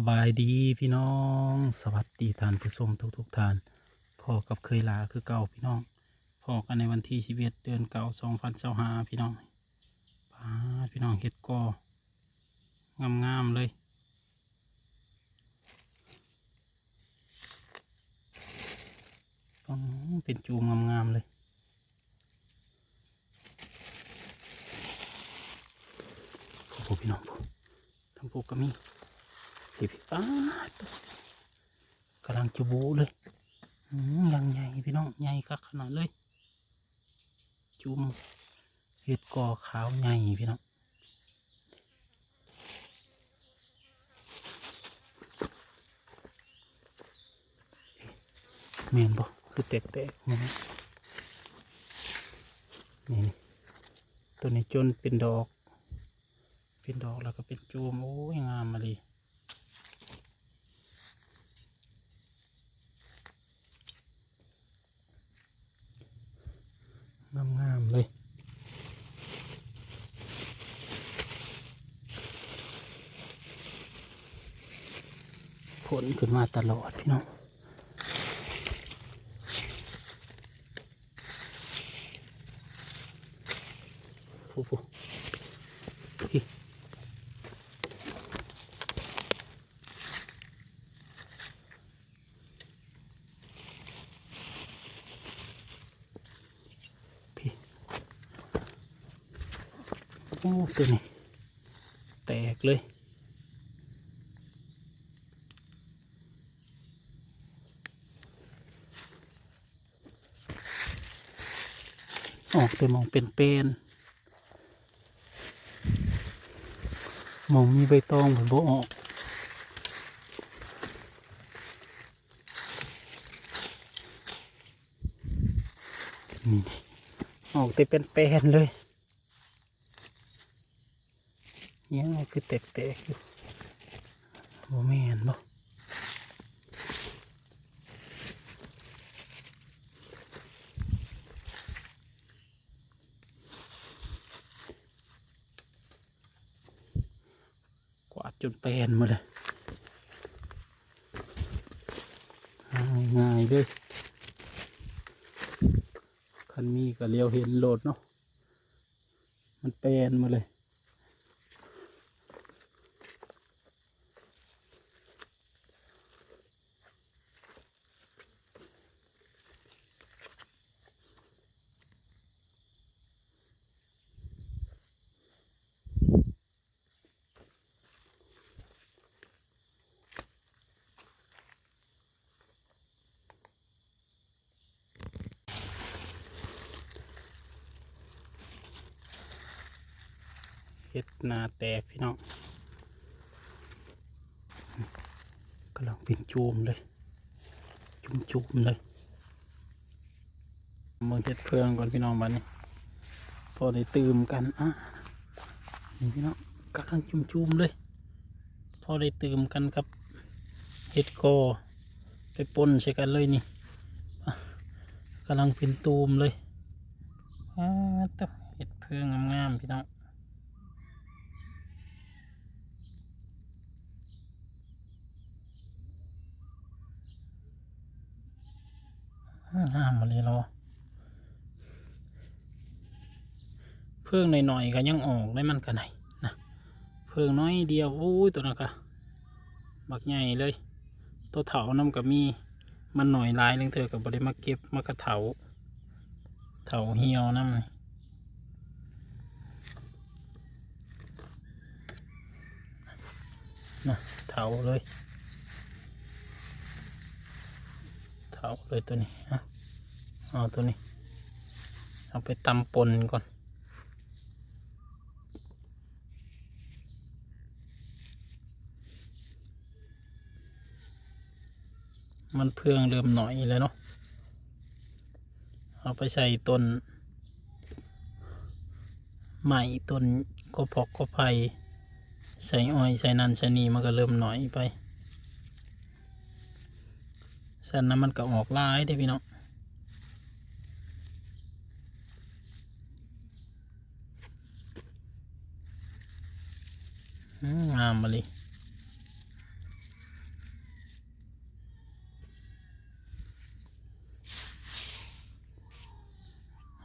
สบายดีพี่น้อง สวัสดีท่านผู้ชมทุกทุกๆท่านพ่อกับเคยลาคือเก่าพี่น้องพ่อกันในวันที่ชีวิตเดือนเก่าสองพันเจ้าหาพี่น้องปาพี่น้องเห็ดกองามๆเลยต้องเป็นจูงงามๆเลยโอ้โหพี่น้องทั้งพวกก็มี พี่พี่ป้ากำลังจะบูเลยยังใหญ่พี่น้องใหญ่คักขนาดเลย จุ่มเห็ดกอขาวใหญ่พี่น้องเมียนบ่คือแตกๆนี่นะนี่นี่ตัวนี้จนเป็นดอก เป็นดอกแล้วก็เป็นจูมโอ้ยงามมาดีามงามๆเลย ผลขึ้นมาตลอดพี่น้องผู้ผู้พี่พี่โอ้ตัวนี้แตกเลย ออกแต่มองเป็นเป็นมองมีใบตองผมบ่ออกนี่ออกแต่เป็นเป็นเลยยังไงคือแตกๆอยู่โอ้แม่นบ่กวาด จนเป็นหมาเลยง่ายๆเลยคันมีก็เลี้ยวเห็นโหลดเนาะมันเป็นมาเลย เห็ดนาแตกพี่น้องกำลังเป็นจูมเลย จุ่มจุ่มเลยเมืองเห็ดเพื่องก่อนพี่น้องบันนี้ พอได้ตื่มกันอะนี่พี่น้องกำลังจุ่มจุ่มเลย พอได้ตื่มกันกับเห็ดกอไปปนใส่กันเลยนี่กำลังเป็นตูมเลยอ่าตะเห็ดเพื่องงามๆพี่น้อง ห้ามมาเลยรอเพิ่งหน่อยๆก็ยังออกได้มันกันไหนนะเพิ่งน้อยเดียวโอ้ยตัวนั้นก็บักใหญ่เลย ตัวเถาน้ำก็มีมันหน่อยลายเรื่องเธอกับบริมาเก็บมากระเถาเถาเหี่ยวน้ำนะเถาเลยเถาเลยตัวนี้ฮะ เอาตัวนี้ เอาไปตำปนก่อน มันเพื่องเริ่มหน่อยแล้วเนาะ เอาไปใส่ต้นใหม่ต้นก็พอกก็ไผ่ใส่อ้อยใส่นันใส่นีมันก็เริ่มหน่อยไปสันน้ำมันก็ออกลายได้พี่น้อง งามมาเลย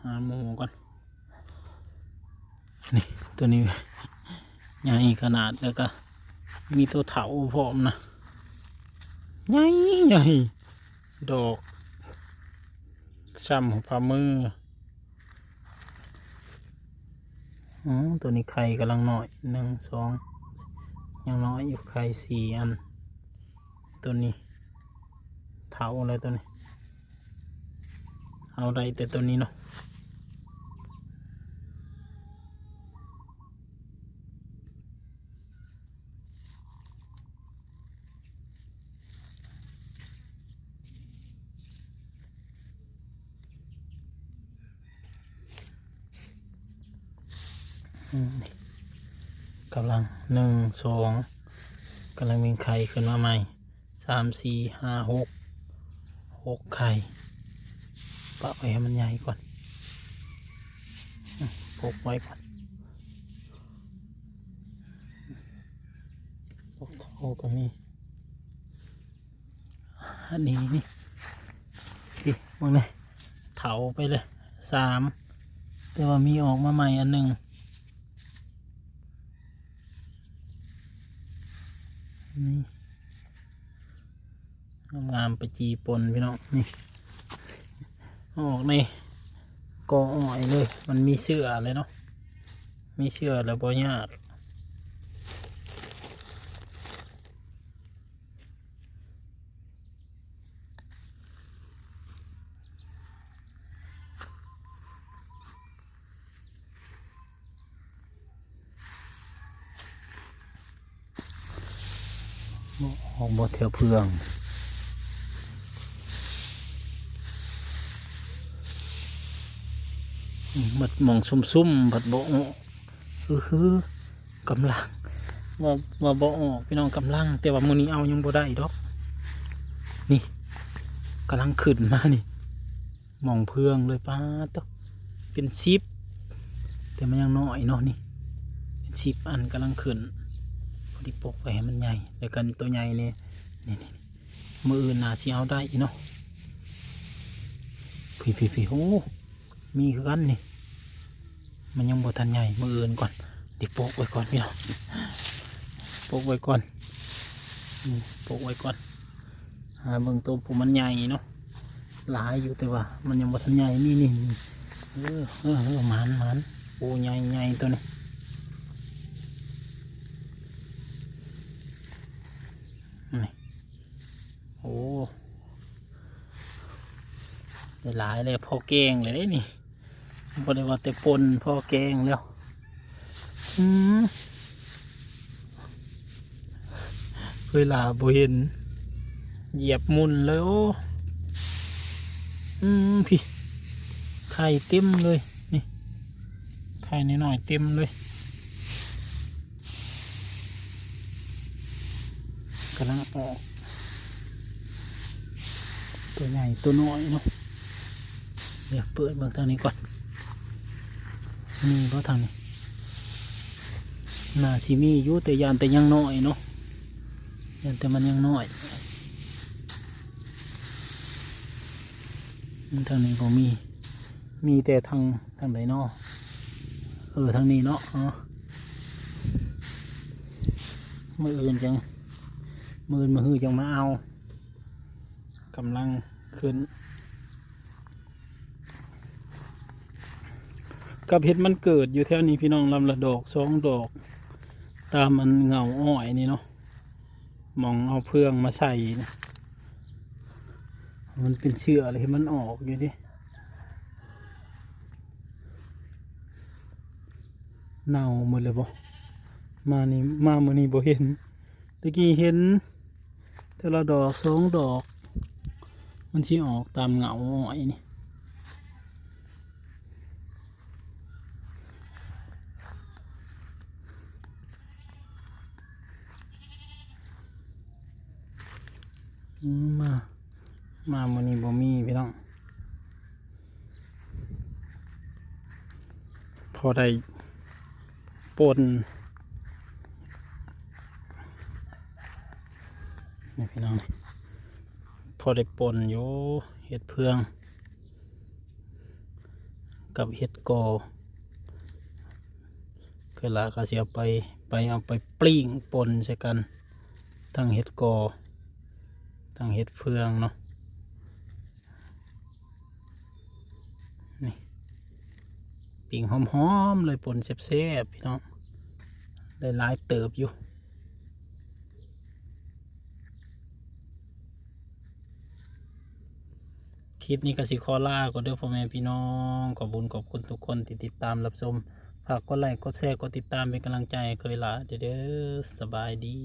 หาหมูก่อนนี่ตัวนี้ใหญ่ขนาดแล้วก็ มีตัวเถาพร้อมนะใหญ่ใหญ่ดอกซ้ำฝ่ามืออ๋อตัวนี้ไข่กำลังหน่อยหนึ่งสอง ยังน้อยอยู่ไข่สี่อัน ตัวนี้เถาอะไรตัวนี้ เอาอะได้แต่ตัวนี้เนาะอืม กำลังหนึ่งสองกำลังมีไข่ขึ้นมาใหม่สามสี่ห้าหกหกไข่ปะไว้ให้มันใหญ่ก่อนปกไว้ก่อนปกเท่าก็มีอันนี้นี่ดิมองเลยเถาไปเลยสามแต่ว่ามีออกมาใหม่อันหนึ่ง นี่งามไปจีปนพี่น้องนี่ออกในกออ้อยเลย มันมีเสื้อเลยเนาะมีเสื้อแล้วบ่ยาก ออกบ่เทียวเพื่องบัดมองซุ่มๆบัดบ่ออกคือคือกำลังว่าว่าบ่ออกพี่น้องกำลัง แต่ว่ามื้อนี้เอายังบ่ได้ดอก นี่กำลังขึ้นมานี่มองเพื่องเลยป้าตกเป็นชิปแต่มันยังน้อยเนาะนี่เป็นชิปอันกำลังขึ้น ดีปกไปให้มันใหญ่แต่กันตัวใหญ่นี่นี่นี่มืออื่นน่าสิเอาได้อีเนาะพี่พี่พี่โอ้มีคือกันนี่ มันยังบ่ทันใหญ่มืออื่นก่อนดี๋ยวโปกไว้ก่อนพี่น้องปกไว้ก่อนปกไว้ก่อนหาเบิ่งตัวผมมันใหญ่เนาะหลายอยู่แต่ว่า มันยังบ่ทันใหญ่นี่นี่เออเออเอมันมันโอ้ใหญ่ใหญ่ตัวนี้โอ้ ได้หลายเลยพอเก่งเลยเด้นี่บริวารแต่ปนพ่อแกงแล้วเวลาบเห็น เหยียบมุนเลยโอ้อืมพี่ไข่เต็มเลย นี่ไข่นิดหน่อยเต็มเลยกำลังออกตัวใหญ่ตัวน้อยเนาะ เดี๋ยวเปิดเบื้องทางนี้ก่อนมีเพราะทางนี้น่าสิมีอยู่แต่ยานแต่ยังน้อยเนาะยานแต่มันยังน้อยทางนี้ก็มี มีแต่ทางทางไหนเนาะเออทางนี้เนาะมืออื่นจังมืออื่นมือหือจังมาเอากำลังขึ้น กับเห็ดมันเกิดอยู่แถวนี้พี่น้องลำละดอกสองดอก ตามมันเงาอ้อยนี่เนาะมองเอาเพื่องมาใส่นะมันเป็นเชื้ออะไรมันออกอยู่ดิเน่าหมดเลยบ่มานี่มาเมื่อนี้บ่เห็นตะกี้เห็นแต่ละดอกสองดอก มันชิออกตามเงาอ้อยนี่ มา มามันนี้บ่มีพี่น้อง พอได้ปนนี่พี่น้อง พอได้ปนอยู่เห็ดเพือง กับเห็ดกอเคยละก็สิเอาไปไปเอาไปปลิ้งปนใส่กัน ทั้งเห็ดกอ ทั้งเห็ดเฟืองเนาะนี่ปิ่งหอมๆเลยปนแซ่บๆพี่น้องได้หลายเติบอยู่คลิปนี้ก็สิขอลาก็เด้อพ่อแม่พี่น้องขอบุญขอบคุณทุกคนที่ติดตามรับชมฝากกดไลค์กดแชร์กดติดตามเป็นกำลังใจเคยละเด้อเด้อสบายดี